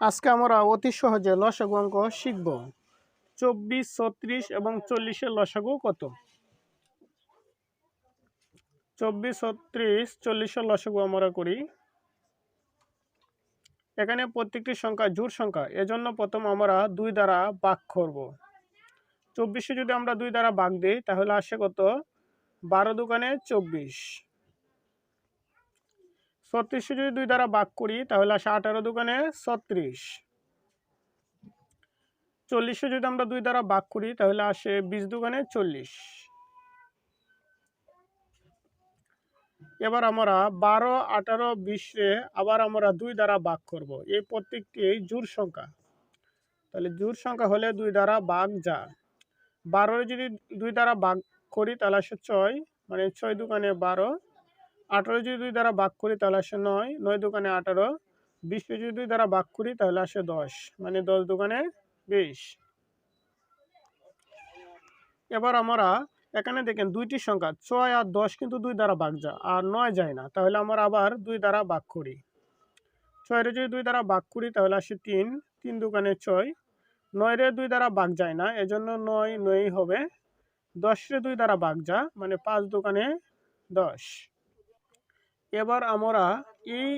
আজকে আমরা অতি সহজে লসাগু অঙ্ক শিখব। চব্বিশ, ছত্রিশ এবং চল্লিশের লসাগু কত? চব্বিশ, ছত্রিশ, চল্লিশের লসাগু আমরা করি। এখানে প্রত্যেকটি সংখ্যা জোর সংখ্যা, এজন্য প্রথম আমরা দুই দ্বারা ভাগ করব। চব্বিশে যদি আমরা দুই দ্বারা ভাগ দিই, তাহলে আসে কত? বারো দোকানে চব্বিশ। ছত্রিশে যদি দুই দ্বারা ভাগ করি, তাহলে আসে আঠারো দোকানে ছত্রিশ। চল্লিশে যদি আমরা দুই দ্বারা ভাগ করি, তাহলে আসে বিশ দোকানে চল্লিশ। এবার আমরা বারো, আঠারো, বিশে আবার আমরা দুই দ্বারা ভাগ করব। এই প্রত্যেকটি জোর সংখ্যা। তাহলে জোর সংখ্যা হলে দুই দ্বারা ভাগ যা। বারোর যদি দুই দ্বারা ভাগ করি, তাহলে আসে ছয় মানে ছয় দোকানে বারো আঠারো যদি দুই দ্বারা ভাগ করি তাহলে আসে নয় নয় দোকানে আঠারো, বিশে যদি দুই দ্বারা ভাগ করি তাহলে আসে দশ মানে দশ দোকানে বিশ। এবার আমরা এখানে দেখেন দুইটি সংখ্যা, ছয় আর দশ কিন্তু দুই দ্বারা ভাগ যায়, আর নয় যায় না, তাহলে আমরা আবার দুই দ্বারা ভাগ করি। ছয়ের যদি দুই দ্বারা ভাগ করি তাহলে আসে তিন তিন দোকানে ছয়, নয়রে দুই দ্বারা ভাগ যায় না, এজন্য নয়, নয়ই হবে। দশরে দুই দ্বারা ভাগ যা মানে পাঁচ দোকানে দশ। এবার আমরা এই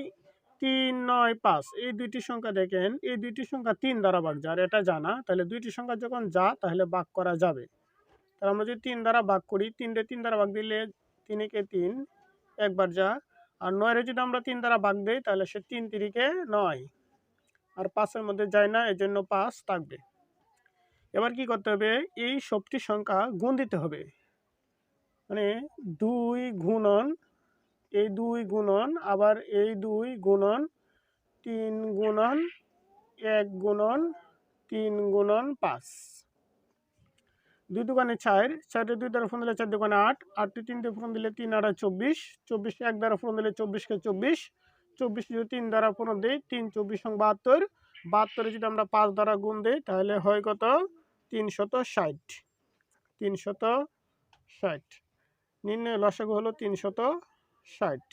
তিন, নয়, পাঁচ, এই দুইটি সংখ্যা দেখেন, এই দুইটি সংখ্যা তিন দ্বারা ভাগ যা আর এটা জানা। তাহলে দুইটি সংখ্যা যখন যা, তাহলে ভাগ করা যাবে। তাহলে আমরা যদি তিন দ্বারা ভাগ করি তিনটে তিন দ্বারা ভাগ দিলে তিনকে তিন, একবার যা। আর নয়রে যদি আমরা তিন দ্বারা ভাগ দিই, তাহলে সে তিন তিরিকে নয়। আর পাঁচের মধ্যে যায় না, এজন্য পাঁচ থাকবে। এবার কি করতে হবে? এই সবটি সংখ্যা গুণ দিতে হবে। মানে দুই গুণন এই দুই গুণন, আবার এই দুই গুণন, তিন গুণন, এক গুণন, তিন গুণন পাঁচ। দুই দোকানে চার, চারটে দুই দ্বারা ফোন দিলে চার দোকানে আট, আটটি তিন দিয়ে ফোন দিলে তিন আড়া চব্বিশ চব্বিশ এক দ্বারা ফোন দিলে চব্বিশকে চব্বিশ চব্বিশ যদি তিন দ্বারা ফোন দিই, তিন, চব্বিশ সঙ্গে বাহাত্তর, বাহাত্তরে যদি আমরা পাঁচ দ্বারা গুণ দিই, তাহলে হয় কত? তিনশত ষাট তিনশত ষাট। নির্ণয় লসাগু হলো তিনশত ষাট